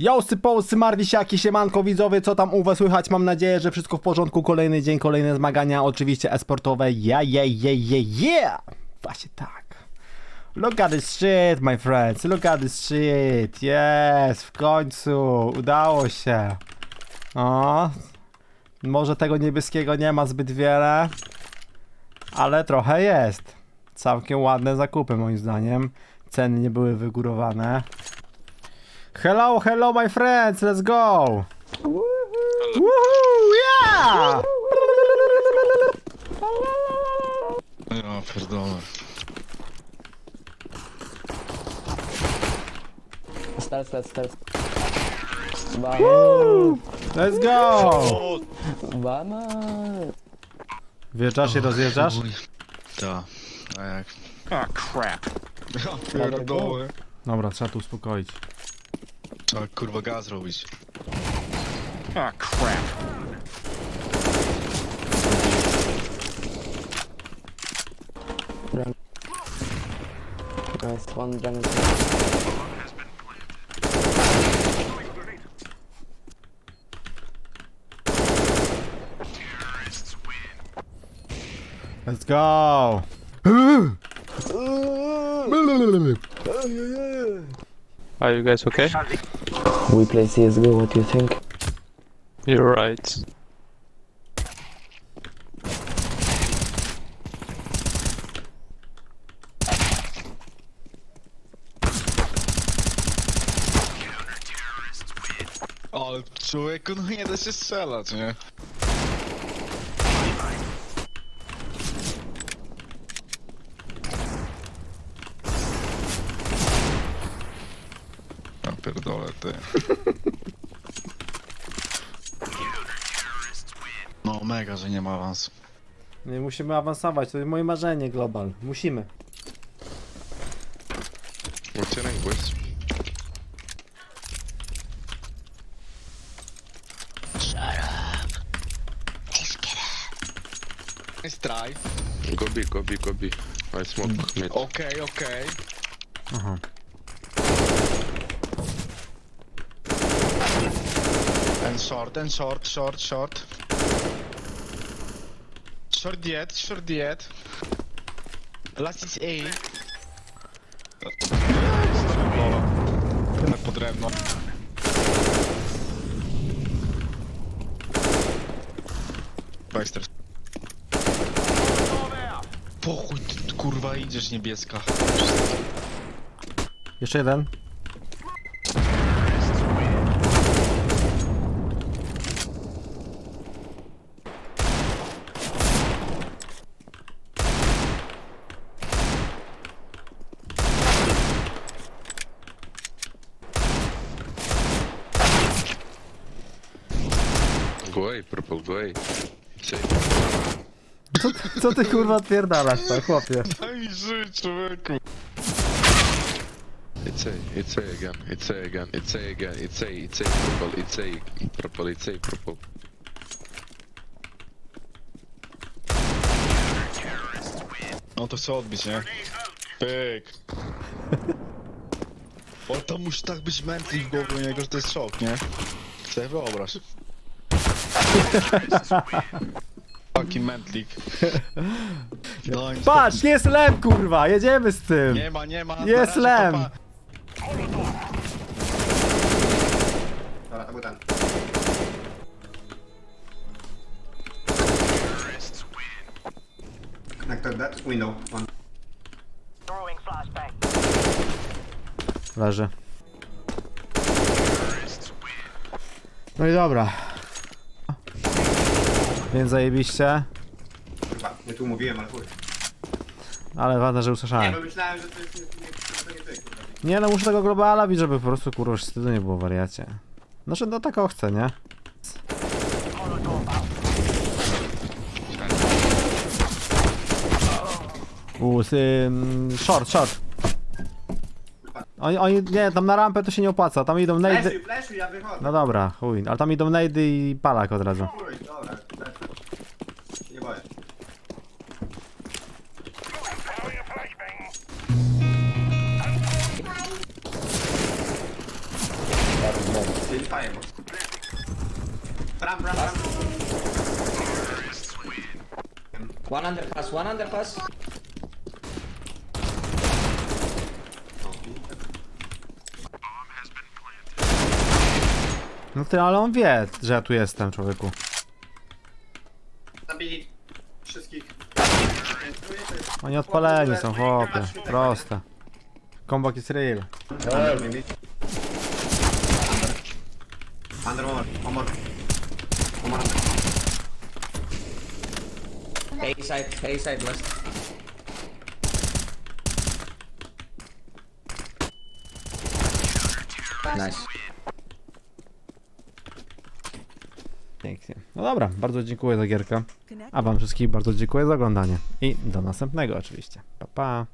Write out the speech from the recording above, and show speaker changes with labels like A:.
A: Josy, połsy, marwisiaki, siemanko widzowie, co tam u was słychać? Mam nadzieję, że wszystko w porządku, kolejny dzień, kolejne zmagania, oczywiście esportowe, yeah, yeah, yeah, yeah, yeah! Właśnie tak. Look at this shit, my friends, look at this shit, yes, w końcu, udało się. O, może tego niebieskiego nie ma zbyt wiele, ale trochę jest. Całkiem ładne zakupy moim zdaniem, ceny nie były wygórowane. Hello, hello my friends, let's go! Woohoo, yeah!
B: Ja pierdolę.
C: Start, start, start. Vamos,
A: Let's go!
C: vamos.
A: Wjeżdżasz i rozjeżdżasz?
B: Tak, a jak?
D: Oh crap.
B: Ja pierdolę.
A: Dobra, trzeba tu uspokoić.
B: Uh, Trzeba kurwa gaz robić.
D: Oh ah, crap.
C: Nice one, jungle.
A: Let's go!
E: Are you guys okay?
C: We play CSGO, what do you think?
E: You're right.
B: Ale człowieku, no nie da się strzelać, nie? Ty. No mega, że nie ma awansu.
A: Nie musimy awansować, to jest moje marzenie global. Musimy.
F: What's your name, boys?
B: Nice try.
F: Go B, go B, go B. I smoke mid.
B: Okej, okej.
A: Aha.
B: And short, and short, short, short. Short yet, short yet. Last is A. Na podrębno. Baxter. Po chuj ty, kurwa idziesz niebieska.
A: Jeszcze jeden.
F: A, purple, go A. Say,
A: Co ty kurwa odpierdalasz, tak chłopie?
B: Daj mi żyć, człowieku.
F: it's A, it's A again, it's A again, it's A again, it's A, it's A, purple, it's A, purple, it's A, purple.
B: No to chcę odbić, nie? Pyk. O, to musi tak być mętli w głowie u niego, że to jest szok, nie? Sobie wyobraź. Taki mętlik.
A: Patrz, jest lem kurwa, jedziemy z tym!
B: Nie ma, nie ma. na
A: Jest
B: razie,
A: lem.
G: Dobra, to był ten. Connected that window. One.
A: Leży. No i dobra. Więc zajebiście,
G: Chyba, nie tu mówiłem, ale chuj.
A: ale ważne, że
G: Nie,
A: usłyszałem.
G: bo myślałem, że to jest nie, nie, to nie ty, kurwa.
A: Nie no, muszę tego globala bić, żeby po prostu kurwa wstydu nie było wariacie. Znaczy, no tak o chcę, nie? Ym, short, short. Oni, oni, nie, tam na rampę to się nie opłaca, tam idą nady.
G: Fleszuj, fleszuj, ja wychodzę.
A: No dobra, chuj, ale tam idą nady i palak od razu.
G: Chuj, dobra, Czyli firebox. Bram, bram, bram.
C: One underpass, one underpass.
A: No ty, ale on wie, że ja tu jestem, człowieku.
G: Zabili wszystkich.
A: Oni odpaleni są, chłopie. Proste. Kombak jest real.
G: Maybe. Under one more. One more. One more under.
C: A side, A side last. Nice.
A: Pięknie. No dobra, bardzo dziękuję za gierkę. A wam wszystkim bardzo dziękuję za oglądanie. I do następnego oczywiście. Pa pa.